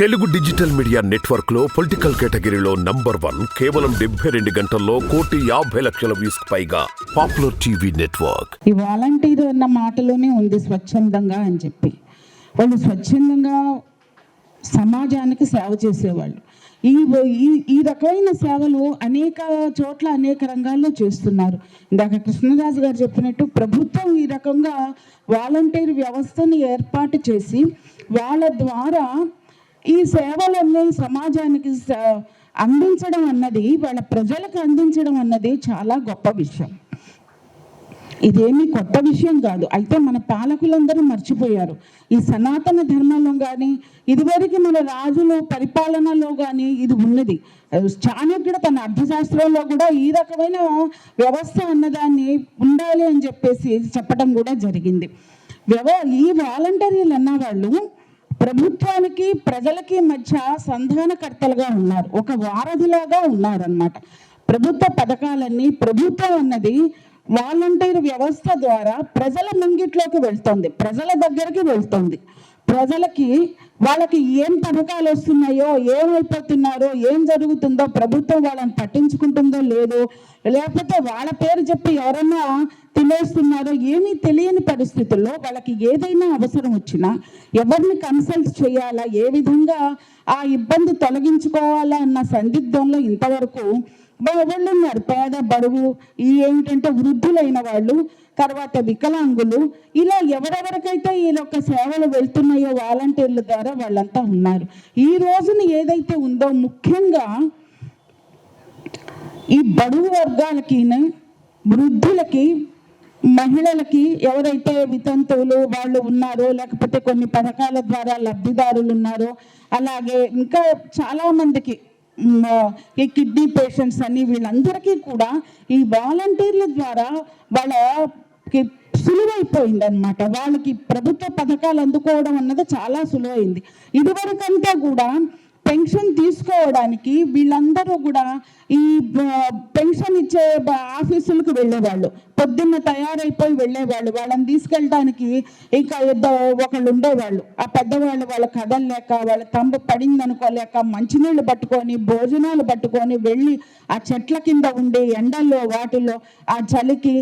Telugu digital media నెట్వర్క్లో political కేటగిరీలో number one కేవలం డెబ్బై రెండు గంటల్లో కోటి యాభై లక్షల వ్యూస్ పైగా పాపులర్ టీవీ నెట్వర్క్. ఈ వాలంటీర్ అన్న మాటలోనే ఉంది స్వచ్ఛందంగా అని చెప్పి. వాళ్ళు స్వచ్ఛందంగా సమాజానికి సేవ చేసేవాళ్ళు. ఈ ఈ ఈ రకమైన సేవలు అనేక చోట్ల అనేక రంగాల్లో చేస్తున్నారు. ఇందాక కృష్ణరాజు గారు చెప్పినట్టు ప్రభుత్వం ఈ రకంగా వాలంటీర్ వ్యవస్థను ఏర్పాటు చేసి వాళ్ళ ద్వారా ఈ సేవలన్నీ సమాజానికి అందించడం అన్నది వాళ్ళ ప్రజలకు అందించడం అన్నది చాలా గొప్ప విషయం. ఇదేమీ కొత్త విషయం కాదు. అయితే మన పాలకులందరూ మర్చిపోయారు. ఈ సనాతన ధర్మంలో కానీ ఇదివరకు మన రాజులు పరిపాలనలో కానీ ఇది ఉన్నది. చాణక్యుడు తన అర్థశాస్త్రంలో కూడా ఈ రకమైన వ్యవస్థ అన్నదాన్ని ఉండాలి అని చెప్పేసి చెప్పడం కూడా జరిగింది. వ్యవ ఈ వాలంటీర్లు అన్నవాళ్ళు ప్రభుత్వానికి ప్రజలకి మధ్య సంధానకర్తలుగా ఉన్నారు. ఒక వారధిలాగా ఉన్నారన్నమాట. ప్రభుత్వ పథకాలన్నీ ప్రభుత్వం అన్నది వాలంటీర్ వ్యవస్థ ద్వారా ప్రజల ముంగిట్లోకి వెళ్తుంది. ప్రజల దగ్గరికి వెళ్తుంది. ప్రజలకి వాళ్ళకి ఏం పథకాలు వస్తున్నాయో ఏమైపోతున్నారో ఏం జరుగుతుందో ప్రభుత్వం వాళ్ళని పట్టించుకుంటుందో లేదో లేకపోతే వాళ్ళ పేరు చెప్పి ఎవరన్నా తినేస్తున్నారో ఏమీ తెలియని పరిస్థితుల్లో వాళ్ళకి ఏదైనా అవసరం వచ్చినా ఎవరిని కన్సల్ట్ చేయాలా ఏ విధంగా ఆ ఇబ్బంది తొలగించుకోవాలా అన్న సందిగ్ధంలో ఇంతవరకు వాళ్ళు ఉన్నారు పేద బడుగు ఈ ఏంటంటే వృద్ధులైన వాళ్ళు తర్వాత వికలాంగులు ఇలా ఎవరెవరికైతే ఈ యొక్క సేవలు వెళ్తున్నాయో వాలంటీర్ల ద్వారా వాళ్ళంతా ఉన్నారు. ఈ రోజున ఏదైతే ఉందో ముఖ్యంగా ఈ బడుగు వర్గాలకి వృద్ధులకి మహిళలకి ఎవరైతే వితంతువులు వాళ్ళు ఉన్నారో లేకపోతే కొన్ని పథకాల ద్వారా లబ్ధిదారులు ఉన్నారో అలాగే ఇంకా చాలా మందికి ఈ కిడ్నీ పేషెంట్స్ అని వీళ్ళందరికీ కూడా ఈ వాలంటీర్ల ద్వారా వాళ్ళకి సులువైపోయింది అనమాట వాళ్ళకి ప్రభుత్వ పథకాలు అందుకోవడం అన్నది చాలా సులువైంది. ఇదివరకంతా కూడా పెన్షన్ తీసుకోవడానికి వీళ్ళందరూ కూడా ఈ పెన్షన్ ఇచ్చే ఆఫీసులకు వెళ్ళేవాళ్ళు. పొద్దున్న తయారైపోయి వెళ్ళేవాళ్ళు. వాళ్ళని తీసుకెళ్ళడానికి ఇంకా ఇద్దరు ఒకళ్ళు ఉండేవాళ్ళు. ఆ పెద్దవాళ్ళు వాళ్ళ కదలలేక వాళ్ళ తంబు పడింది అనుకోలేక మంచినీళ్ళు పట్టుకొని భోజనాలు పట్టుకొని వెళ్ళి ఆ చెట్ల కింద ఉండి ఎండల్లో వాటిలో ఆ చలికి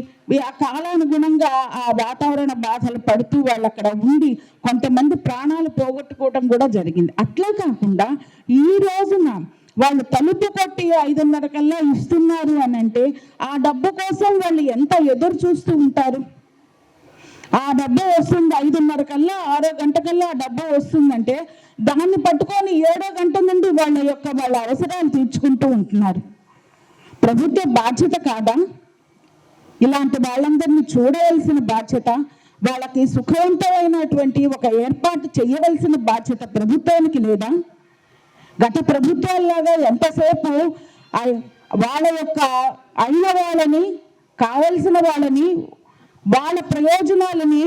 ఆ కాలానుగుణంగా ఆ వాతావరణ బాధలు పడుతూ వాళ్ళు అక్కడ ఉండి కొంతమంది ప్రాణాలు పోగొట్టుకోవడం కూడా జరిగింది. అట్లా కాకుండా ఈ రోజున వాళ్ళు తలుపు కొట్టి ఐదున్నర కల్లా ఇస్తున్నారు అని అంటే ఆ డబ్బు కోసం వాళ్ళు ఎంత ఎదురు చూస్తూ ఉంటారు? ఆ డబ్బు వస్తుంది ఐదున్నర కల్లా ఆరో గంట కల్లా ఆ డబ్బు వస్తుందంటే దాన్ని పట్టుకొని ఏడో గంట నుండి వాళ్ళ యొక్క వాళ్ళ అవసరాలు తీర్చుకుంటూ ఉంటున్నారు. ప్రభుత్వ బాధ్యత కాదా? ఇలాంటి వాళ్ళందరినీ చూడవలసిన బాధ్యత వాళ్ళకి సుఖవంతమైనటువంటి ఒక ఏర్పాటు చేయవలసిన బాధ్యత ప్రభుత్వానికి లేదా? గత ప్రభుత్వాల్లాగా ఎంతసేపు వాళ్ళ యొక్క అయిన వాళ్ళని కావలసిన వాళ్ళని వాళ్ళ ప్రయోజనాలని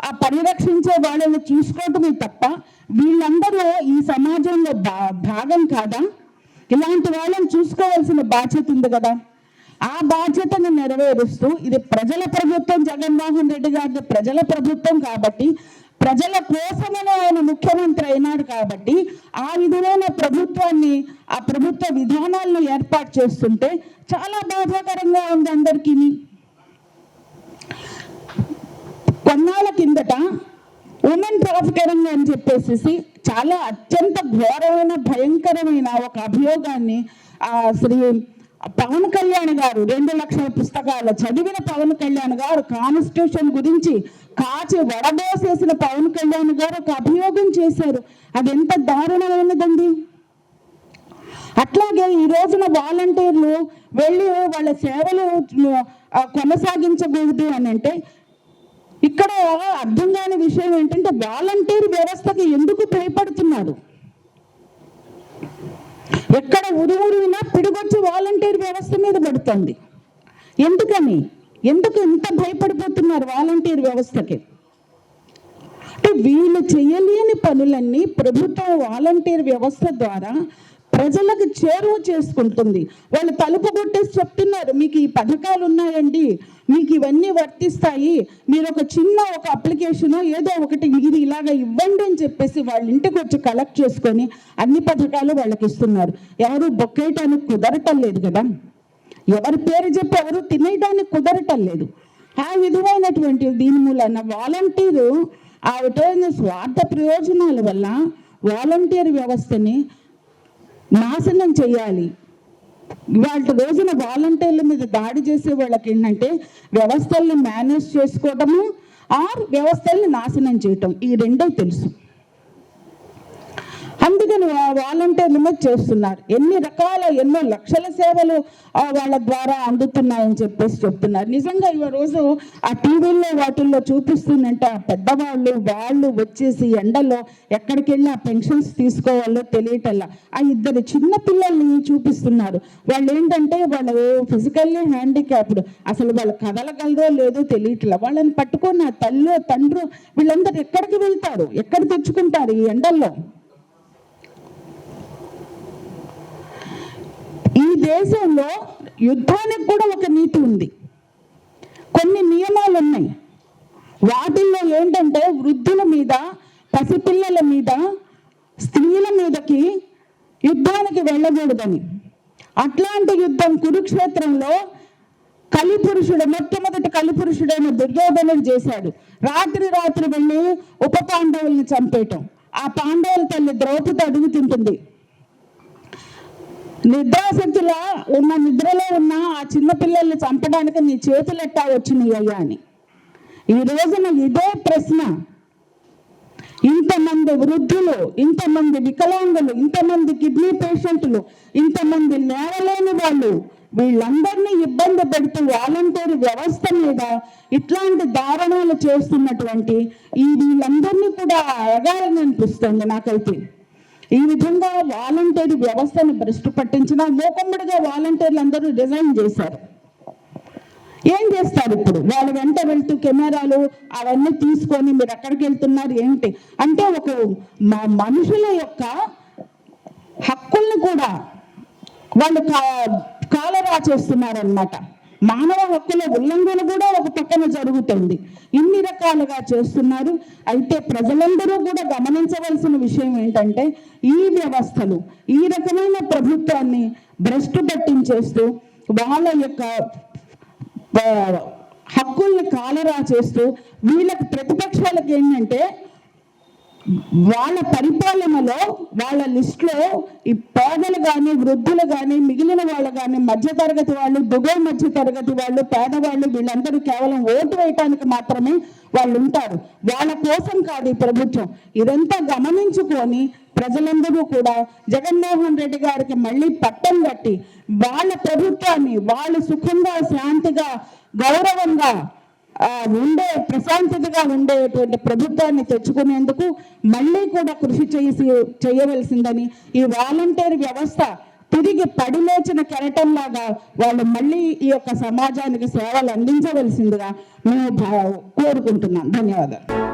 ఆ పరిరక్షించే వాళ్ళని చూసుకోవటమే తప్ప వీళ్ళందరూ ఈ సమాజంలో భా భాగం కాదా? ఇలాంటి వాళ్ళని చూసుకోవాల్సిన బాధ్యత ఉంది కదా. ఆ బాధ్యతను నెరవేరుస్తూ ఇది ప్రజల ప్రభుత్వం జగన్మోహన్ రెడ్డి గారి ప్రజల ప్రభుత్వం కాబట్టి ప్రజల కోసమనే కాబట్టి ఆ విధమైన ప్రభుత్వాన్ని ఆ ప్రభుత్వ విధానాలను ఏర్పాటు చేస్తుంటే చాలా బాధాకరంగా ఉంది అందరికీ. కొన్నాళ్ళ కిందట ఉమెన్ ట్రాఫికరింగ్ అని చెప్పేసి చాలా అత్యంత ఘోరమైన భయంకరమైన ఒక అభియోగాన్ని ఆ శ్రీ పవన్ కళ్యాణ్ గారు రెండు లక్షల పుస్తకాలు చదివిన పవన్ కళ్యాణ్ గారు కాన్స్టిట్యూషన్ గురించి కాచి వడబోసేసిన పవన్ కళ్యాణ్ గారు ఒక అభియోగం చేశారు. అది ఎంత దారుణమైనదండి. అట్లాగే ఈ రోజున వాలంటీర్లు వెళ్ళి వాళ్ళ సేవలు కొనసాగించకూడదు అని అంటే ఇక్కడ అర్థం కాని విషయం ఏంటంటే వాలంటీర్ వ్యవస్థకి ఎందుకు భయపడుతున్నారు? ఎక్కడ ఉరువురునా పిడుగొచ్చి వాలంటీర్ వ్యవస్థ మీద పడుతుంది. ఎందుకని? ఎందుకు ఇంత భయపడిపోతున్నారు వాలంటీర్ వ్యవస్థకి? అంటే వీళ్ళు చేయలేని పనులన్నీ ప్రభుత్వం వాలంటీర్ వ్యవస్థ ద్వారా ప్రజలకు చేరువ చేసుకుంటుంది. వాళ్ళు తలుపు కొట్టేసి చెప్తున్నారు మీకు ఈ పథకాలు ఉన్నాయండి మీకు ఇవన్నీ వర్తిస్తాయి మీరు ఒక చిన్న ఒక అప్లికేషన్ ఏదో ఒకటి ఇది ఇలాగ ఇవ్వండి అని చెప్పేసి వాళ్ళ ఇంటికి వచ్చి కలెక్ట్ చేసుకొని అన్ని పథకాలు వాళ్ళకి ఇస్తున్నారు. ఎవరు బొక్కేయటానికి కుదరటం లేదు కదా. ఎవరి పేరు చెప్పి ఎవరు తినేయడానికి కుదరటం లేదు. ఆ విధమైనటువంటి దీని మూలన వాలంటీరు ఆ ఆవిడ స్వార్థ ప్రయోజనాల వల్ల వాలంటీర్ వ్యవస్థని నాశనం చేయాలి. వాళ్ళ రోజున వాలంటీర్ల మీద దాడి చేసే వాళ్ళకి ఏంటంటే వ్యవస్థల్ని మేనేజ్ చేసుకోవటము ఆర్ వ్యవస్థల్ని నాశనం చేయటం ఈ రెండో తెలుసు. అందుకని వాలంటీర్ లిమిట్ చేస్తున్నారు ఎన్ని రకాల ఎన్నో లక్షల సేవలు వాళ్ళ ద్వారా అందుతున్నాయని చెప్పేసి చెప్తున్నారు. నిజంగా ఈ రోజు ఆ టీవీల్లో వాటిల్లో చూపిస్తుందంటే ఆ పెద్దవాళ్ళు వాళ్ళు వచ్చేసి ఎండలో ఎక్కడికి వెళ్ళి ఆ పెన్షన్స్ తీసుకోవాలో తెలియటల్లా. ఆ ఇద్దరు చిన్న పిల్లల్ని చూపిస్తున్నారు. వాళ్ళు ఏంటంటే వాళ్ళు ఫిజికల్లీ హ్యాండిక్యాప్డ్. అసలు వాళ్ళు కదలగలదో లేదో తెలియట్లా. వాళ్ళని పట్టుకొని ఆ తల్లి తండ్రు వీళ్ళందరూ ఎక్కడికి వెళ్తారు? ఎక్కడ తెచ్చుకుంటారు ఈ ఎండల్లో ఈ దేశంలో యుద్ధానికి కూడా ఒక నీతి ఉంది. కొన్ని నియమాలు ఉన్నాయి. వాటిల్లో ఏంటంటే వృద్ధుల మీద పసిపిల్లల మీద స్త్రీల మీదకి యుద్ధానికి వెళ్ళకూడదని. అట్లాంటి యుద్ధం కురుక్షేత్రంలో కలిపురుషుడు మొట్టమొదటి కలిపురుషుడైన దుర్యోధనుడు చేశాడు. రాత్రి రాత్రి వెళ్ళి ఉప పాండవుల్ని చంపేయటం. ఆ పాండవుల తల్లి ద్రౌపది అడుగుతుంటుంది నిద్రాశక్తిలో ఉన్న నిద్రలో ఉన్న ఆ చిన్నపిల్లల్ని చంపడానికి నీ చేతులెట్టా వచ్చినాయి అయ్యా అని. ఈ రోజున ఇదే ప్రశ్న. ఇంతమంది వృద్ధులు ఇంతమంది వికలాంగులు ఇంతమంది కిడ్నీ పేషెంట్లు ఇంతమంది నేరలేని వాళ్ళు వీళ్ళందరినీ ఇబ్బంది పెడుతూ వాలంటీర్ వ్యవస్థ మీద ఇట్లాంటి దారుణాలు చేస్తున్నటువంటి ఈ వీళ్ళందరినీ కూడా అడగాలని అనిపిస్తుంది నాకైతే. ఈ విధంగా వాలంటీర్ వ్యవస్థను భ్రష్టు పట్టించిన మూకమ్ముడిగా వాలంటీర్లు అందరూ రిజైన్ చేశారు. ఏం చేస్తారు ఇప్పుడు? వాళ్ళ వెంట వెళ్తూ కెమెరాలు అవన్నీ తీసుకొని మీరు ఎక్కడికి వెళ్తున్నారు ఏంటి? అంటే ఒక మా మనుషుల యొక్క హక్కుల్ని కూడా వాళ్ళు కా- కాలరా చేస్తున్నారనమాట మానవ హక్కుల ఉల్లంఘన కూడా ఒక పక్కన జరుగుతుంది. ఇన్ని రకాలుగా చేస్తున్నారు. అయితే ప్రజలందరూ కూడా గమనించవలసిన విషయం ఏంటంటే ఈ వ్యవస్థలు ఈ రకమైన ప్రభుత్వాన్ని భ్రష్టు పట్టించేస్తూ వాళ్ళ యొక్క హక్కుల్ని కాలరా చేస్తూ వీళ్ళకి ప్రతిపక్షాలకు ఏంటంటే వాళ్ళ పరిపాలనలో వాళ్ళ లిస్టులో ఈ పేదలు కానీ వృద్ధులు కానీ మిగిలిన వాళ్ళు కానీ మధ్యతరగతి వాళ్ళు దిగువ మధ్య తరగతి వాళ్ళు పేదవాళ్ళు వీళ్ళందరూ కేవలం ఓటు వేయటానికి మాత్రమే వాళ్ళు ఉంటారు. వాళ్ళ కోసం కాదు ఈ ప్రభుత్వం. ఇదంతా గమనించుకొని ప్రజలందరూ కూడా జగన్మోహన్ రెడ్డి గారికి మళ్ళీ పట్టం కట్టి వాళ్ళ ప్రభుత్వాన్ని వాళ్ళు సుఖంగా శాంతిగా గౌరవంగా ఉండే ప్రశాంతతగా ఉండేటువంటి ప్రభుత్వాన్ని తెచ్చుకునేందుకు మళ్ళీ కూడా కృషి చేసి చేయవలసిందని ఈ వాలంటీర్ వ్యవస్థ తిరిగి పడిలేచిన కెరటంలాగా వాళ్ళు మళ్ళీ ఈ యొక్క సమాజానికి సేవలు అందించవలసిందిగా మేము కోరుకుంటున్నాం. ధన్యవాదాలు.